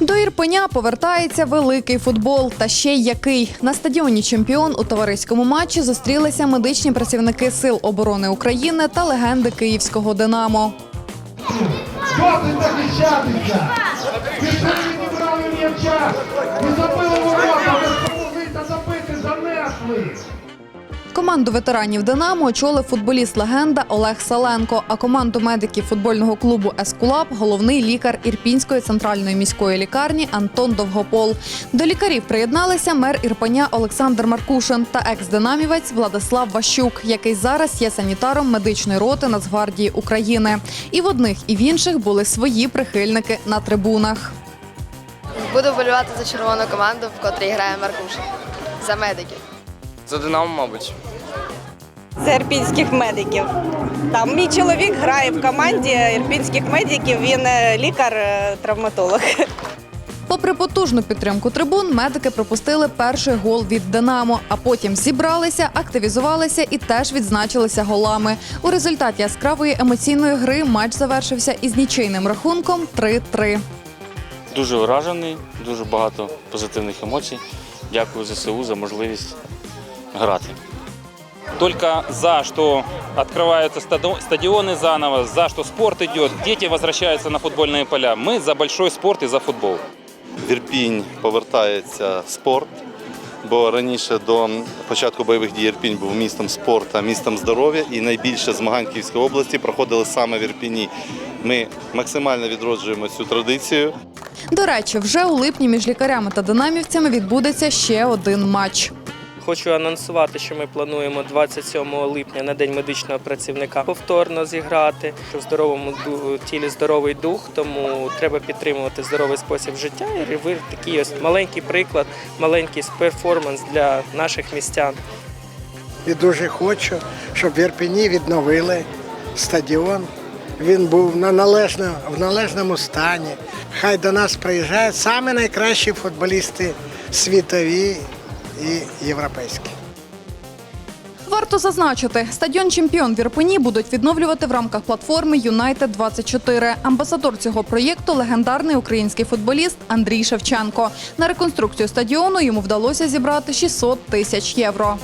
До Ірпеня повертається великий футбол. Та ще й який на стадіоні чемпіон у товариському матчі зустрілися медичні працівники сил оборони України та легенди київського Динамо. Захищатися! Не забили Команду ветеранів Динамо очолив футболіст легенда Олег Саленко. А команду медиків футбольного клубу Ескулап головний лікар Ірпінської центральної міської лікарні Антон Довгопол. До лікарів приєдналися мер Ірпеня Олександр Маркушин та екс-динамівець Владислав Ващук, який зараз є санітаром медичної роти Нацгвардії України. І в одних, і в інших були свої прихильники на трибунах. Буду вболівати за червону команду, в котрій грає Маркуша. За медиків. За Динамо, мабуть. Це ірпінських медиків. Там мій чоловік грає в команді ірпінських медиків. Він е, лікар-травматолог. Попри потужну підтримку трибун, медики пропустили перший гол від Динамо, а потім зібралися, активізувалися і теж відзначилися голами. У результаті яскравої емоційної гри матч завершився із нічийним рахунком 3-3. Дуже вражений, дуже багато позитивних емоцій. Дякую ЗСУ за можливість грати. Только за, что открываются стадо- стадионы заново, за что спорт идет, дети возвращаются на футбольные поля. Мы за большой спорт и за футбол. В Ірпінь повертається спорт, бо раніше до початку бойових дій Ірпінь був містом спорту, містом здоров'я, і найбільше змагань Київської області проходили саме в Ірпіні. Ми максимально відроджуємо цю традицію. До речі, вже у липні між лікарями та динамівцями відбудеться ще один матч. Хочу анонсувати, що ми плануємо 27 липня на день медичного працівника повторно зіграти. В здоровому тілі здоровий дух, тому треба підтримувати здоровий спосіб життя. І ви такий ось маленький приклад, маленький перформанс для наших містян. І дуже хочу, щоб в Ірпені відновили стадіон. Він був на належно, в належному стані. Хай до нас приїжджають саме найкращі футболісти світові і європейські. Варто зазначити, стадіон чемпіон в Ірпені будуть відновлювати в рамках платформи Юнайтед 24 Амбасадор цього проєкту легендарний український футболіст Андрій Шевченко. На реконструкцію стадіону йому вдалося зібрати 600 тисяч євро.